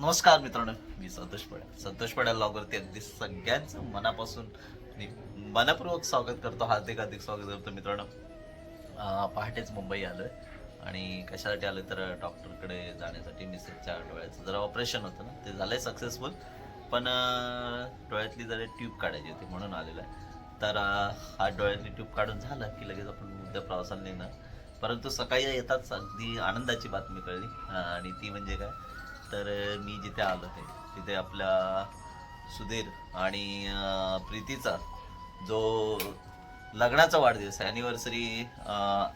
नमस्कार मित्रांनो मी संतोष पड्या संतोष पड्या लॉगवरती अगदी सगळ्यांचं मनापासून मी मनपूर्वक स्वागत करतो हार्दिक हार्दिक स्वागत करतो मित्रांनो. पहाटेच मुंबई आलोय आणि कशासाठी आलं तर डॉक्टरकडे जाण्यासाठी मिसेसच्या डोळ्याचं जरा ऑपरेशन होतं ना ते झालंय सक्सेसफुल. पण डोळ्यातली जरा ट्यूब काढायची होती म्हणून आलेलं आहे. तर हा डोळ्यातली ट्यूब काढून झालं की लगेच आपण उद्या प्रवासाला निघणार. परंतु सकाळी येताच अगदी आनंदाची बातमी कळली. आणि ती म्हणजे काय? तर मी जिथे आलो ते तिथे आपला सुधीर आणि प्रीतीचा जो लग्नाचा वाढदिवस आहे ॲनिव्हर्सरी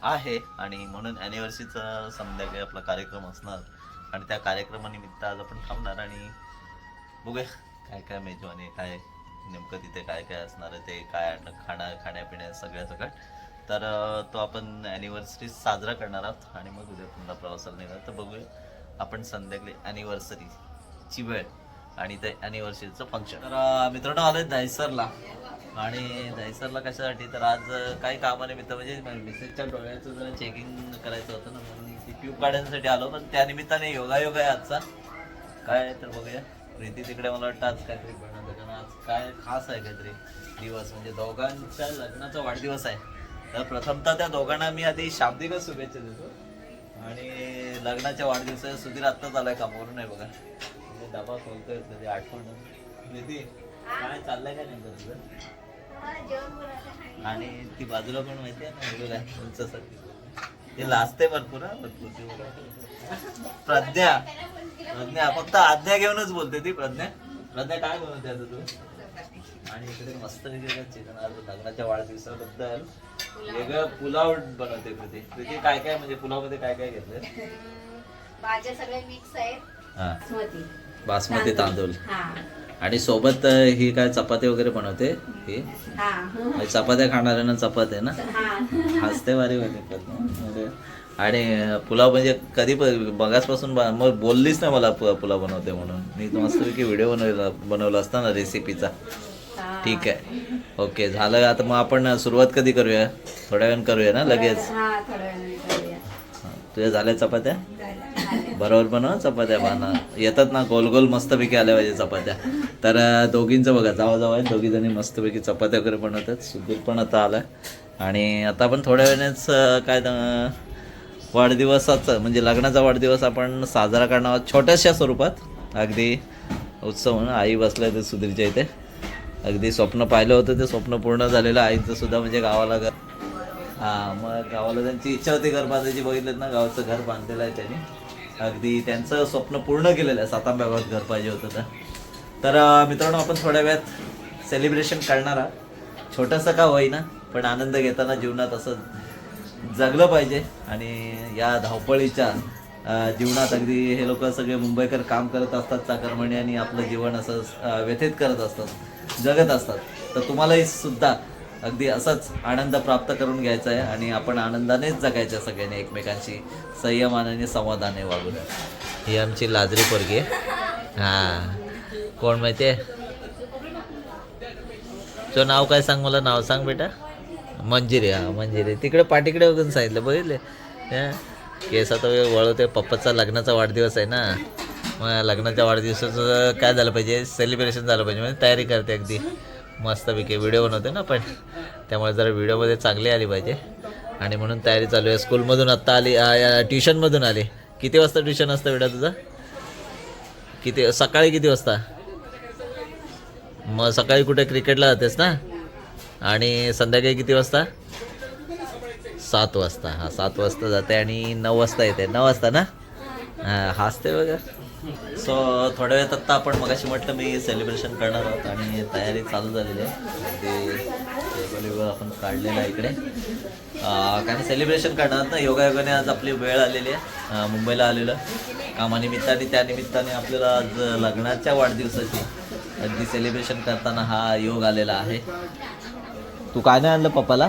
आहे आणि म्हणून ॲनिव्हर्सरीचा संध्याकाळी आपला कार्यक्रम असणार. आणि त्या कार्यक्रमानिमित्त आज आपण थांबणार आणि बघूया काय काय मेजवानी काय नेमकं तिथे काय काय असणार आहे ते काय आणणं खाणं खाण्यापिण्या सगळ्या सगळं तर तो आपण ॲनिव्हर्सरी साजरा करणार आहोत आणि मग उद्या पुन्हा प्रवासाला निघणार. तर बघूया आपण संध्याकाळी ॲनिव्हर्सरीची वेळ आणि ते ॲनिव्हर्सरीचं फंक्शन तर अं, मित्रांनो आहे दहिसरला. आणि दहिसरला कशासाठी? तर आज अं, काही कामानिमित्त म्हणजे मिसेसच्या डोळ्याचं जरा चेकिंग करायचं होतं ना म्हणून ती ट्यूब काढण्यासाठी आलो. पण त्यानिमित्ताने योगायोग आहे आजचा. काय तर बघूया. प्रीती तिकडे मला वाटतं आज काहीतरी बनवतं कारण आज काय खास आहे काहीतरी दिवस म्हणजे दोघांच्या लग्नाचा वाढदिवस आहे. तर प्रथमतः त्या दोघांना मी आधी शाब्दिकच शुभेच्छा देतो. आणि लग्नाच्या वाढदिवसाच्या सुधीर आत्ताच आलाय कामावरून नाही बघा. म्हणजे डबा खोलतोय कधी आठवण. प्रीती काय चाललंय काय नेमकं तुझं? आणि ती बाजूला पण माहिती आहे ना हे तुमच्यासाठी. ते लाजते भरपूर हा भरपूर. ती प्रज्ञा. प्रज्ञा फक्त आज्ञा घेऊनच बोलते ती प्रज्ञा. प्रज्ञा काय बनवते आता तू? आणि इकडे मस्त चिकन आज लग्नाच्या वाढदिवसाबद्दल वेगळं पुलाव बनवते प्रीती प्रीती काय काय म्हणजे पुलावमध्ये काय काय घेतलं? भाज्या सगळे मिक्स आहेत. हा. बासमती. बासमती तांदूळ. हा. आणि सोबत अं, ही काय चपाती वगैरे बनवते? ही? हा. म्हणजे चपात्या खाणाऱ्यांना चपात्या ना? हा. हसते वारी होते. म्हणजे आणि पुलाव म्हणजे कधी बघाचपासून मग बोललीच ना मला पु- पुलाव बनवते म्हणून. मी मस्तपैकी व्हिडिओ बनवला बनवला असता ना रेसिपीचा. ठीक आहे. ओके झालं आता मग आपण सुरुवात कधी करूया? थोड्या वेळानं करूया ना लगेच. तुझ्या झाल्या चपात्या. बरोबर बनव चपात्या बाना येतात ना गोल गोल मस्तपैकी आल्या पाहिजे चपात्या. तर दोघींचं बघा जावा जावा आहेत. दोघी जणी मस्तपैकी चपात्या वगैरे बनवतात. सुधीर पण आता आलाय. आणि आता आपण थोड्या वेळानेच काय वाढदिवसाचं म्हणजे लग्नाचा वाढदिवस आपण साजरा करणार आहोत. छोट्याशा स्वरूपात. अगदी उत्सव म्हणून आई बसल्या ते सुधीरच्या इथे. अगदी स्वप्न पाहिलं होतं ते स्वप्न पूर्ण झालेलं आईचं सुद्धा म्हणजे गावाला घर हा मग गावाला त्यांची इच्छा होती घर बांधायची बघितलं ना गावाचं घर बांधलेलं आहे त्यांनी. अगदी त्यांचं स्वप्न पूर्ण केलेलं आहे सातांब्या गावात घर पाहिजे होतं तर. तर मित्रांनो आपण थोड्या वेळात सेलिब्रेशन करणार आहोत. छोटंसं का होईना पण आनंद घेताना जीवनात असं जगलं पाहिजे. आणि या धावपळीच्या जीवनात अगदी हे लोक सगळे मुंबईकर काम करत असतात चाकरमणी आणि आपलं जीवन असं व्यथित करत असतात. जगत असतात. तर तुम्हालाही सुद्धा अगदी असाच आनंद प्राप्त करून घ्यायचा आहे आणि आपण आनंदानेच जगायच्या सगळ्यांनी एकमेकांशी संयमानाने संवादाने वागून. ही आमची लाजरी पोरगी आहे. हां. कोण माहिती आहे तो नाव काय सांग मला? नाव सांग बेटा. मंजिरी हा मंजिरी. तिकडे पाठीकडे वगैरे सांगितलं बघितले? केस आता वळवते. पप्पाचा लग्नाचा वाढदिवस आहे ना. मग लग्नाच्या वाढदिवसाचं काय झालं पाहिजे? सेलिब्रेशन झालं पाहिजे. म्हणजे तयारी करते अगदी. मस्तपैकी. व्हिडिओ बनवते ना पण. त्यामुळे जरा व्हिडिओमध्ये चांगली आली पाहिजे. आणि म्हणून तयारी चालू आहे. स्कूलमधून आत्ता आली ट्युशनमधून आली. किती वाजता ट्युशन असतं बेटा तुझं? किती सकाळी किती वाजता? मग सकाळी कुठे क्रिकेटला जातेस ना? आणि संध्याकाळी किती वाजता? सात वाजता. हा सात वाजता जाते आणि नऊ वाजता येते. नऊ वाजता ना? हां हसते बघा. सो थोड्या वेळात आत्ता आपण मगाशी म्हटलं मी सेलिब्रेशन करणार आहोत आणि तयारी चालू झालेली आहे. ते आपण काढलेलं आहे इकडे. कारण सेलिब्रेशन करणार ना? योगायोगाने आज आपली वेळ आलेली आहे. मुंबईला आलेलं. कामानिमित्ताने त्यानिमित्ताने आपल्याला आज लग्नाच्या वाढदिवसाची अगदी सेलिब्रेशन करताना हा योग आलेला आहे. तू काय नाही आणलं पप्पाला?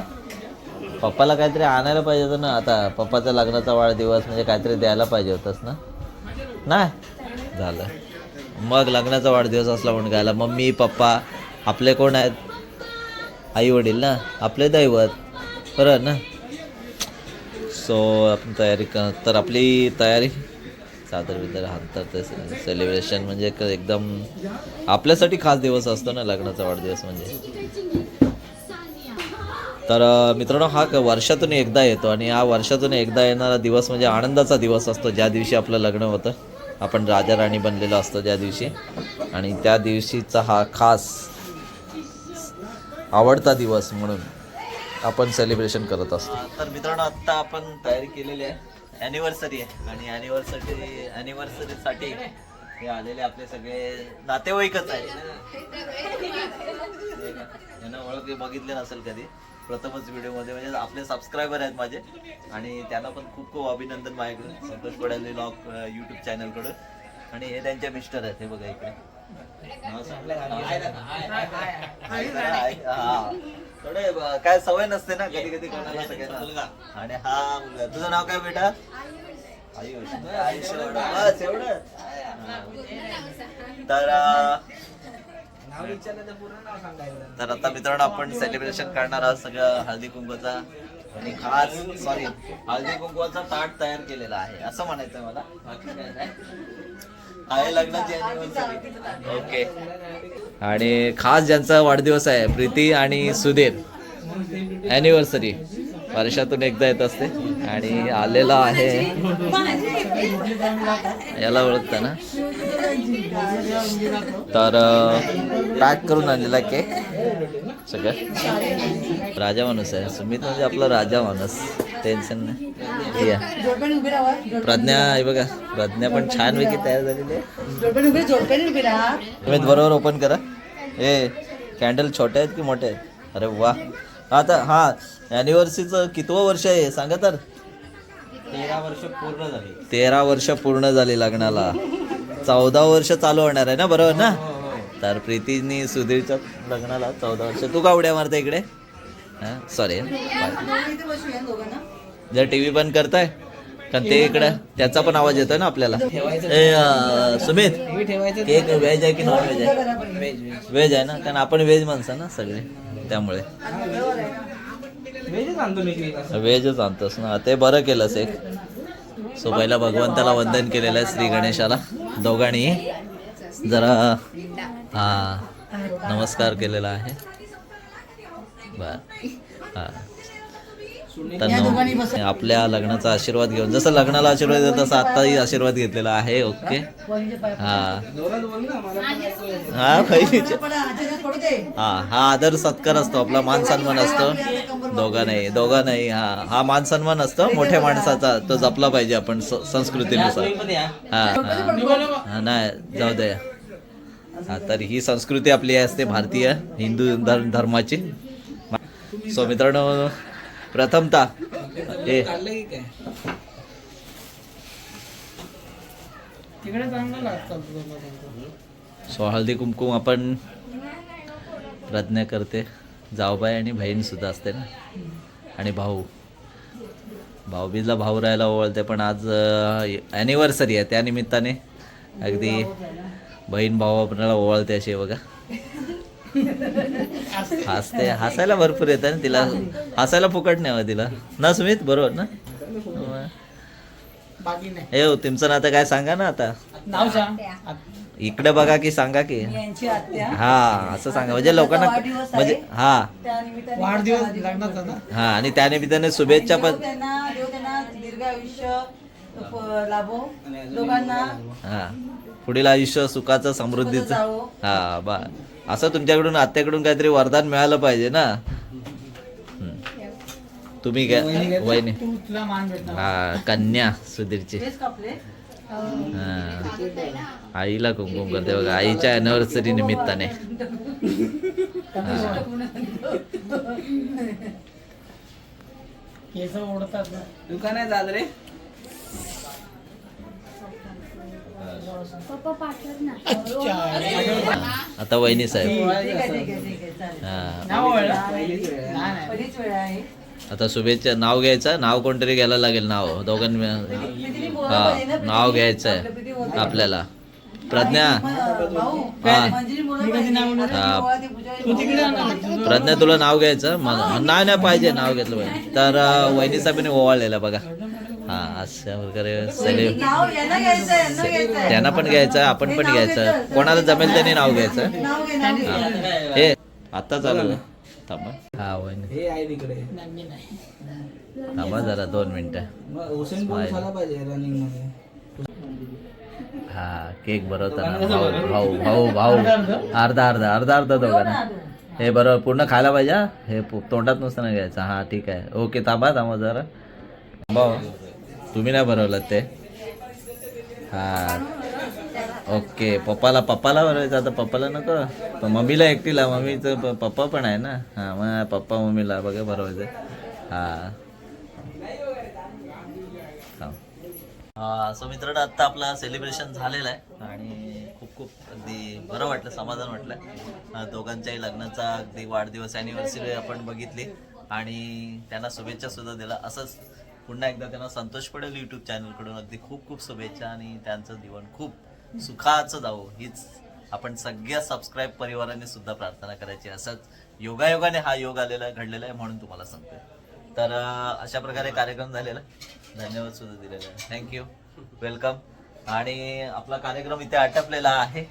पप्पाला काहीतरी आणायला पाहिजे होतं ना? आता पप्पाचा लग्नाचा वाढदिवस म्हणजे काहीतरी द्यायला पाहिजे होतंस ना? नाही? झालं. मग लग्नाचा वाढदिवस असला म्हणून गायला मम्मी पप्पा आपले कोण आहेत? आई वडील ना? आपले दैवत. बरं ना? सो आपण तयारी कर तर आपली तयारी सादर बिदर हातात ते सेलिब्रेशन म्हणजे एकदम आपल्यासाठी खास दिवस असतो ना लग्नाचा वाढदिवस म्हणजे. तर मित्रांनो हा वर्षातून एकदा येतो आणि हा वर्षातून एकदा येणारा दिवस म्हणजे आनंदाचा दिवस असतो ज्या दिवशी आपलं लग्न होतं. आपण राजा राणी बनलेलो असतो त्या दिवशी. आणि त्या दिवशीचा हा खास आवडता दिवस म्हणून आपण सेलिब्रेशन करत असतो. तर मित्रांनो आत्ता आपण तयारी केलेली आहे. ॲनिव्हर्सरी आहे. आणि ॲनिव्हर्सरी ॲनिव्हर्सरीसाठी हे आलेले आपले सगळे नातेवाईकच आहे यांना ओळख बघितले नसेल कधी. प्रथमच व्हिडिओमध्ये म्हणजे आपले सबस्क्रायबर आहेत माझे. आणि त्यांना पण खूप खूप अभिनंदन माझ्याकडे संतोष पडाले लॉग यूट्यूब चॅनलकडून आणि हे त्यांचे मिस्टर आहेत हे बघा इकडे. हा. थोडे काय सवय नसते ना कधी कधी कोणाला सगळ्यांना. आणि हा मुलगा. तुझं नाव काय बेटा? आयुष. आयुष एवढं. बस एवढं. हा. तर तर आता मित्रांनो आपण सेलिब्रेशन करणार आहोत सगळं हळदी कुंकूचा. आणि खास सॉरी हळदी कुंकूचा ताट तयार केलेला आहे. असं म्हणायचं मला. आहे लग्नाची ओके आणि खास ज्यांचा वाढदिवस आहे प्रीती आणि सुधीर. अॅनिव्हर्सरी वर्षातून एकदा येत असते. आणि आलेला आहे. याला ओळखता ना? तर पॅक करून आणलेला केक सगळं. राजा माणूस आहे. सुमित म्हणजे आपला राजा माणूस. टेन्शन नाही. या प्रज्ञा हे बघा. प्रज्ञा पण छान पैकी तयार झालेली आहे. तुम्ही बरोबर ओपन करा. ए कॅन्डल छोटे आहेत की मोठे आहेत? अरे वा. आता हा अॅनिव्हर्सरीचं कितवं वर्ष आहे? सांगा तर. तेरा वर्ष पूर्ण झाली. तेरा वर्ष पूर्ण झाली लग्नाला. चौदा वर्ष चालू होणार आहे ना बरोबर ना? तर प्रीतीनी सुधीरच्या लग्नाला चौदा वर्ष. तू का उड्या मारता इकडे? सॉरी जर टी व्ही बंद करताय कारण ते इकडं त्याचा पण आवाज येतोय ना आपल्याला. ए सुमित केक व्हेज आहे की नॉन व्हेज आहे? व्हेज आहे ना कारण आपण व्हेज माणसं ना सगळे त्यामुळे. व्हेजच आणतोस ना. ते बरं केलंस एक. सो पहिला भगवंताला वंदन केलेलं आहे श्री गणेशाला. दोघांनी जरा हां नमस्कार केलेला आहे. बर हां. तर आपल्या लग्नाचा आशीर्वाद घेऊन जसं लग्नाला आशीर्वाद देतो तसं आत्ताही आशीर्वाद घेतलेला आहे ओके. हा. हा हा हा आदर सत्कार असतो आपला मान सन्मान असतो. दोघा नाही दोघा नाही हा. हा मान सन्मान असतो मोठ्या माणसाचा तो जपला पाहिजे आपण संस्कृतीनुसार. हा हा. नाही जाऊ दे. हा तर ही संस्कृती आपली असते भारतीय हिंदू धर- धर्माची. सो मित्रांनो प्रथमतः. ए. सो हळदी कुंकुम आपण प्रज्ञा करते. जाऊबाई आणि बहीण सुद्धा असते ना. आणि भाऊ. भाऊबीजला भाऊ राहायला ओवळते पण आज ॲनिव्हर्सरी आहे. त्या निमित्ताने अगदी बहीण भाऊ आपल्याला ओवळते आहे बघा. हसते. हसायला भरपूर येतं ना तिला. हसायला फुकट नाही हवं तिला. ना सुमित? बरोबर ना? बाकी नाही हे हो, तुमचं नातं काय सांगा ना आता. इकडे बघा की सांगा की. यांची आत्या. हा असं सांगा. म्हणजे लोकांना. म्हणजे हा. त्या निमित्ताने वाढदिवस लग्नाचा ना? हा आणि त्या निमित्ताने शुभेच्छा पण दीर्घ आयुष्य लाभो. दोघांना हा. पुढील आयुष्य सुखाचं समृद्धीचं. हा बा. असं तुमच्याकडून आत्याकडून काहीतरी वरदान मिळालं पाहिजे ना. तुम्ही काय वहिनी तू. तुला मान भेटणार. हा कन्या सुधीरची. आईला कुंकुम करते बघा. आईच्या अॅनिव्हर्सरी निमित्ताने. केस ओढतात ना. दुकान आहे रे. आता वहिनी साहेब. ठीक आहे ठीक आहे ठीक आहे चालेल. हा. नाव ओळख. नाही, नाही, नाही. बरीच वेळ आहे. आता शुभेच्छा. नाव घ्यायचं? नाव कोणतरी घ्यायला लागेल नाव. दोघांनी मिळून. हा. नाव. घ्यायचं आहे. आपल्याला. प्रज्ञा. हा. हा. प्रज्ञा तुला नाव घ्यायचं? मला नाही नाही पाहिजे. नाव घेतलं पाहिजे. तर अं, वहिनी साहेबांनी ओवाळलेलं बघा. हा अशा प्रकारे यांना घ्यायचं त्यांना पण घ्यायचं आपण पण घ्यायचं. कोणाला जमेल त्याने नाव घ्यायचं. हा. हे आता चालू आहे. थांबा. हा हे थांबा जरा दोन मिनिटं. मग हुसेन बोल झाला पाहिजे रनिंगमध्ये हा केक बनवताना भाऊ भाऊ भाऊ भाऊ. अर्धा अर्धा? अर्धा अर्धा दोघांना हे बरोबर पूर्ण खायला पाहिजे हा? तोंडात नसताना घ्यायचं. हा ठीक आहे. ओके थांबा थांबा जरा. भाऊ. तुम्ही नाही बनवलं ते? हा. ओके पप्पाला पप्पाला बनवायचं आता पप्पाला नको? पण मम्मीला एकटीला मम्मीचं प- पप्पा पण आहे ना? हा मग पप्पा मम्मीला बघा बरवायचं हा. सो मित्रांनो आत्ता आपला सेलिब्रेशन झालेलं आहे. आणि खूप खूप अगदी बरं वाटलं समाधान वाटलं. दोघांच्याही लग्नाचा अगदी वाढदिवस अॅनिव्हर्सरी आपण बघितली. आणि त्यांना शुभेच्छा सुद्धा दिला. असंच पुन्हा एकदा त्यांना संतोष पडेल यूट्यूब चॅनलकडून अगदी खूप खूप शुभेच्छा आणि त्यांचं जीवन खूप सुखाचं जावं. हीच आपण सगळ्या सबस्क्राईब परिवाराने सुद्धा प्रार्थना करायची. असंच योगायोगाने हा योग आलेला घडलेला आहे म्हणून तुम्हाला सांगतोय. तर अशा प्रकारे कार्यक्रम झालेला. धन्यवाद सुद्धा दिलेला आहे. थँक्यू वेलकम आणि आपला कार्यक्रम इथे आटपलेला आहे.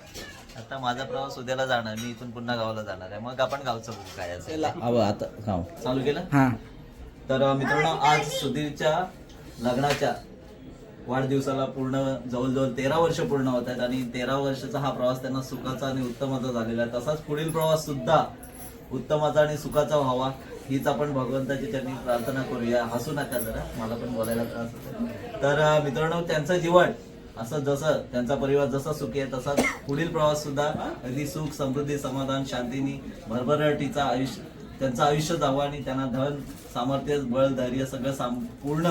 आता माझा प्रवास उद्याला जाणार. मी इथून पुन्हा गावाला जाणार आहे. मग आपण गावचं बघू काय असेल आता गाव चालू केलं? हा. तर मित्रांनो आज सुधीरच्या लग्नाच्या वाढदिवसाला पूर्ण जवळजवळ तेरा वर्ष पूर्ण होत आहेत आणि तेरा वर्षाचा हा प्रवास त्यांना सुखाचा आणि उत्तमाचा झालेला आहे. तसाच पुढील प्रवास सुद्धा उत्तमाचा आणि सुखाचा व्हावा हीच आपण भगवंताची त्यांनी प्रार्थना करूया. हसू नका जरा मला पण बोलायला त्रास होतो तर मित्रांनो त्यांचं जीवन असं जसं त्यांचा परिवार जसा सुखी आहे तसाच पुढील प्रवास सुद्धा अगदी सुख समृद्धी समाधान शांतीनी भरभराटीचा आयुष्य त्यांचं आयुष्य जावं आणि त्यांना धन सामर्थ्य बळ धैर्य सगळं साम पूर्ण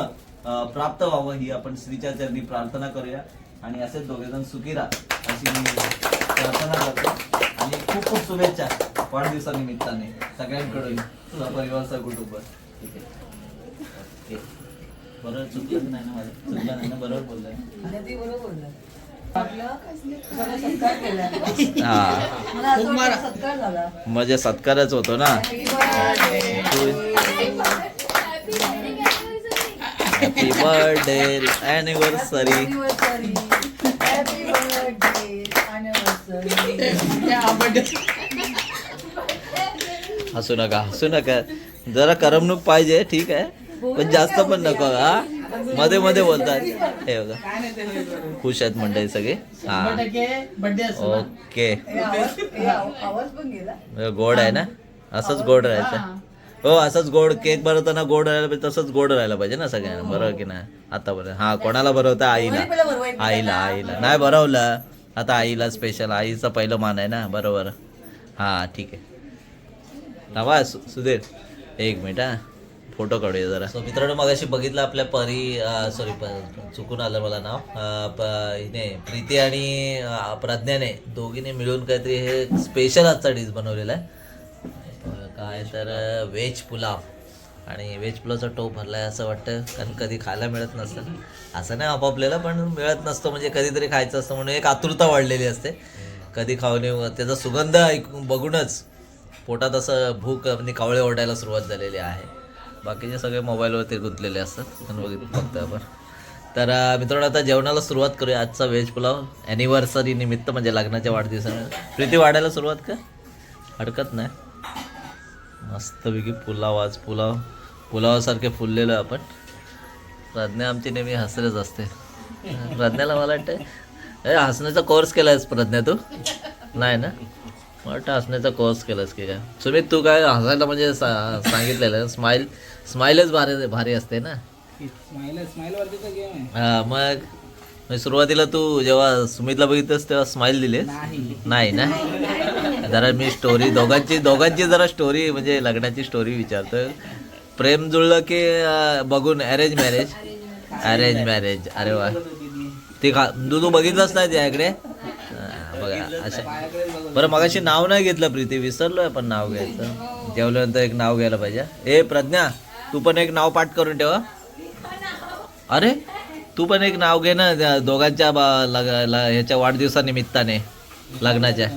प्राप्त व्हावं ही आपण श्रीच्या चरणी प्रार्थना करूया. आणि असेच दोघेजण सुखी राहा अशी मी प्रार्थना करतो. आणि खूप खूप शुभेच्छा वाढदिवसानिमित्ताने सगळ्यांकडून परिवार कुटुंब. ठीक आहे. बरोबर चुकलं नाही ना माझं? चुकलं नाही ना? बरोबर बरोबर बोललं. हा. म्हणजे सत्कारच होतो ना. Happy birthday anniversary Anniversary. Happy birthday, anniversary. हसू नका हसू नका. जरा करमणूक पाहिजे ठीक आहे. पण जास्त पण नको हा. मध्ये मध्ये बोलतात. हे बघा. खुश आहेत मंडळी सगळे. हा. ओके. गोड आहे ना? असंच गोड राहायचं. हो. असंच गोड केक बनवताना गोड राहायला पाहिजे तसंच गोड राहायला पाहिजे ना सगळ्यांना. बरोबर की नाही? आतापर्यंत. हा कोणाला भरवता आईला. आईला आईला. नाही भरवलं आता आईला स्पेशल आईचं पहिलं मान आहे ना? बरोबर. हा ठीक आहे. थांबा सु सुधीर. एक मिनिट हा. फोटो काढूया जरा. सो मित्रांनो मगाशी बघितलं आपल्या परी सॉरी चुकून आलं मला नाव. हिने प्रीती आणि प्रज्ञाने दोघीने मिळून काहीतरी हे स्पेशल आजचा डिश बनवलेला आहे. काय तर व्हेज पुलाव. आणि व्हेज पुलावचा टोप भरला आहे असं वाटतं. कारण कधी खायला मिळत नसतं असं नाही आपापल्याला पण मिळत नसतं. म्हणजे कधीतरी खायचं असतं म्हणून एक आतुरता वाढलेली असते. कधी खाऊन येऊ त्याचा सुगंध ऐकून बघूनच पोटात असं भूक म्हणजे कावळे ओढायला सुरुवात झालेली आहे. बाकीचे सगळे मोबाईलवरती गुंतलेले असतात पण बघित बघतोय आपण. तर मित्रांनो आता जेवणाला सुरुवात करूया. आजचा व्हेज पुलाव ॲनिव्हर्सरी निमित्त म्हणजे लग्नाच्या वाढदिवसाने प्रीती वाढायला सुरुवात का हरकत नाही. मस्तपैकी पुलाव आज पुलाव. पुलावासारखे फुललेलो आपण. प्रज्ञा आमची नेहमी हसरेच असते. प्रज्ञाला मला वाटतं हसण्याचा कोर्स केलायस प्रज्ञा तू? नाही ना? वाटतं हसण्याचा कोर्स केलास की काय? सुमित तू काय हसायला म्हणजे सा सांगितलेलं? स्माईल स्माईलच भारी भारी असते ना? हा मग सुरुवातीला तू जेव्हा सुमितला बघितलंस तेव्हा स्माईल दिली नाही. नाही ना? जरा मी स्टोरी दोघांची दोघांची जरा स्टोरी म्हणजे लग्नाची स्टोरी विचारतोय. प्रेम जुळलं की बघून अरेंज मॅरेज अरेंज मॅरेज अरे वा. ते का तू तू बघितलंच नाही त्याकडे? बघा अशा बघ बरं मगाशी नाव नाही घेतलं प्रीती. विसरलोय पण नाव घ्यायचं. जेवल्यानंतर एक नाव घ्यायला पाहिजे. ए प्रज्ञा तू पण एक नाव पाठ करून ठेवा अरे तू पण एक नाव घे ना त्या दोघांच्या बा- लग- ल- ह्याच्या वाढदिवसानिमित्ताने लग्नाच्या.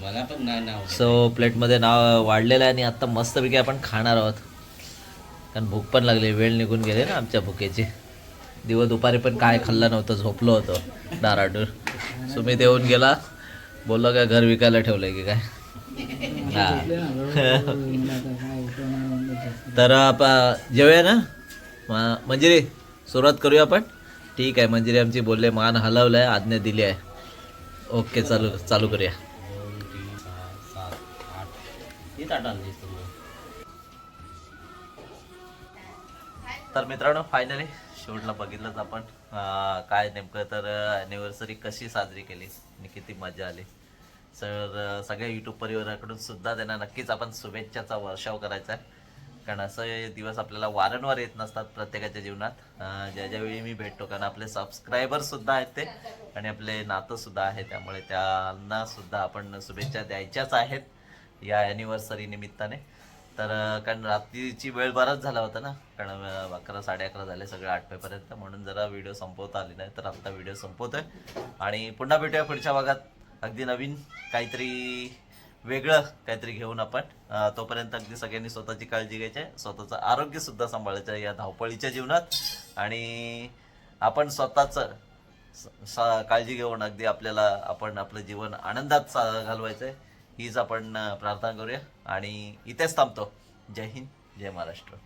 मला पण नाव सो प्लेटमध्ये नाव वाढलेलं आहे आणि आता मस्तपैकी आपण खाणार आहोत. कारण भूक पण लागली वेळ निघून गेले ना आमच्या भुकेची. दिवस दुपारी पण काय खाल्लं नव्हतं झोपलो होतो दाराडूर सुमित येऊन गेला. बोललो काय घर विकायला ठेवलंय की काय? हा. तर आपण जेवूया ना? मंजिरी सुरुवात करूया आपण? ठीक आहे मंजिरी आमची बोलले मान हलवलाय आज्ञा दिली आहे. ओके चालू चालू करूया. तर मित्रांनो फायनली शेवटला बघितलंच आपण. काय नेमकं तर ॲनिव्हर्सरी कशी साजरी केली आणि किती मजा आली. सर सगळ्या यूट्यूब परिवाराकडून सुद्धा त्यांना नक्कीच आपण शुभेच्छाचा वर्षाव करायचा आहे. कारण असं दिवस आपल्याला वारंवार येत नसतात प्रत्येकाच्या जीवनात. ज्या ज्यावेळी मी भेटतो कारण आपले सबस्क्रायबर सुद्धा आहेत ते आणि आपले नातं सुद्धा आहे त्यामुळे त्यांना सुद्धा आपण शुभेच्छा द्यायच्याच आहेत या ॲनिव्हर्सरी निमित्ताने. तर कारण रात्रीची वेळ बराच झाला होता ना. कारण अकरा साडे अकरा झाले सगळे आठवेपर्यंत म्हणून जरा व्हिडिओ संपवता आली नाही तर आत्ता व्हिडिओ संपवतोय. आणि पुन्हा भेटूया पुढच्या भागात. अगदी नवीन काहीतरी वेगळं काहीतरी घेऊन आपण. तोपर्यंत अगदी सगळ्यांनी स्वतःची काळजी घ्यायची आहे. स्वतःचं आरोग्य सुद्धा सांभाळायचं आहे या धावपळीच्या जीवनात. आणि आपण स्वतःचं स- काळजी घेऊन अगदी आपल्याला आपण आपलं जीवन आनंदात सा- घालवायचं आहे हीच आपण प्रार्थना करूया आणि इथेच थांबतो. जय हिंद जय महाराष्ट्र.